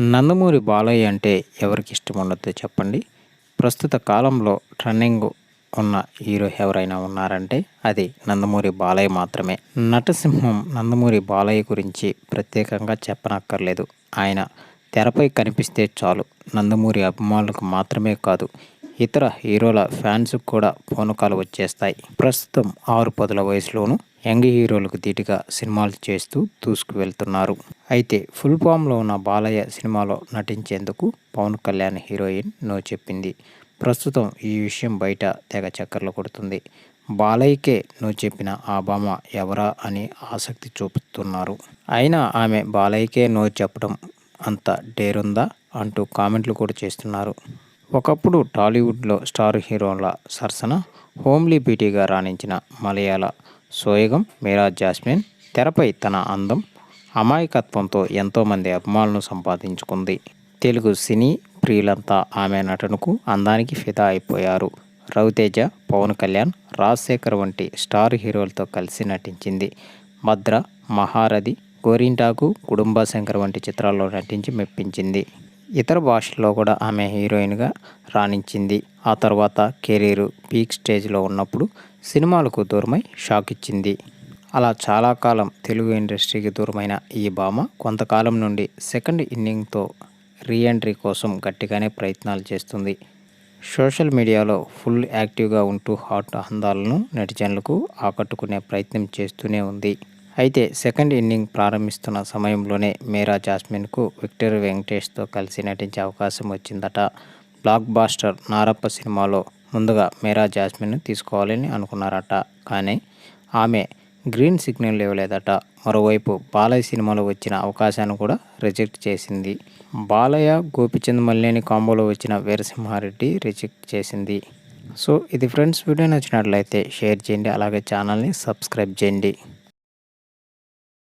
నందమూరి బాలయ్య అంటే ఎవరికి ఇష్టం ఉండదో చెప్పండి. ప్రస్తుత కాలంలో ట్రెండింగ్ ఉన్న హీరో ఎవరైనా ఉన్నారంటే అది నందమూరి బాలయ్య మాత్రమే. నటసింహం నందమూరి బాలయ్య గురించి ప్రత్యేకంగా చెప్పనక్కర్లేదు. ఆయన తెరపై కనిపిస్తే చాలు. నందమూరి అభిమానులకు మాత్రమే కాదు ఇతర హీరోల ఫ్యాన్స్కి కూడా పూనకాలు వచ్చేస్తాయి. ప్రస్తుతం ఆరు పదుల వయసులోనూ యంగ్ హీరోలకు ధీటుగా సినిమాలు చేస్తూ దూసుకువెళ్తున్నారు. అయితే ఫుల్ ఫామ్లో ఉన్న బాలయ్య సినిమాలో నటించేందుకు పవన్ కళ్యాణ్ హీరోయిన్ నో చెప్పింది. ప్రస్తుతం ఈ విషయం బయట తెగ చక్కర్లు కొడుతుంది. బాలయ్యకే నో చెప్పిన ఆ బామ ఎవరా అని ఆసక్తి చూపుతున్నారు. అయినా ఆమె బాలయ్యకే నో చెప్పడం అంత డేరుందా అంటూ కామెంట్లు కూడా చేస్తున్నారు. ఒకప్పుడు టాలీవుడ్లో స్టార్ హీరోల సరసన హోమ్లీ బ్యూటీగా రాణించిన మలయాళ సోయగం మీరా జాస్మిన్ తెరపై తన అందం అమాయకత్వంతో ఎంతోమంది అభిమానులను సంపాదించుకుంది. తెలుగు సినీ ప్రియులంతా ఆమె నటనకు అందానికి ఫిదా అయిపోయారు. రవితేజ పవన్ కళ్యాణ్ రాజశేఖర్ వంటి స్టార్ హీరోలతో కలిసి నటించింది. భద్ర మహారథి గోరింటాకు కుటుంబ శంకర్ వంటి చిత్రాల్లో నటించి మెప్పించింది. ఇతర భాషల్లో కూడా ఆమె హీరోయిన్గా రాణించింది. ఆ తర్వాత కెరీర్ పీక్ స్టేజ్లో ఉన్నప్పుడు సినిమాలకు దూరమై షాక్ ఇచ్చింది. అలా చాలా కాలం తెలుగు ఇండస్ట్రీకి దూరమైన ఈ భామ కొంతకాలం నుండి సెకండ్ ఇన్నింగ్తో రీఎంట్రీ కోసం గట్టిగానే ప్రయత్నాలు చేస్తుంది. సోషల్ మీడియాలో ఫుల్ యాక్టివ్గా ఉంటూ హాట్ అందాలను నెటిజన్లకు ఆకట్టుకునే ప్రయత్నం చేస్తూనే ఉంది. అయితే సెకండ్ ఇన్నింగ్ ప్రారంభిస్తున్న సమయంలోనే మేరా జాస్మిన్కు విక్టర్ వెంకటేష్తో కలిసి నటించే అవకాశం వచ్చిందట. బ్లాక్ బాస్టర్ నారప్ప సినిమాలో ముందుగా మేరా జాస్మిన్ను తీసుకోవాలని అనుకున్నారట. కానీ ఆమె గ్రీన్ సిగ్నల్ ఇవ్వలేదట. మరోవైపు బాలయ్య సినిమాలో వచ్చిన అవకాశాన్ని కూడా రిజెక్ట్ చేసింది. బాలయ్య గోపిచంద్ మల్లేని కాంబోలో వచ్చిన వీరసింహారెడ్డి రిజెక్ట్ చేసింది. సో ఇది ఫ్రెండ్స్ వీడియో నచ్చినట్లయితే షేర్ చేయండి. అలాగే ఛానల్ని సబ్స్క్రైబ్ చేయండి.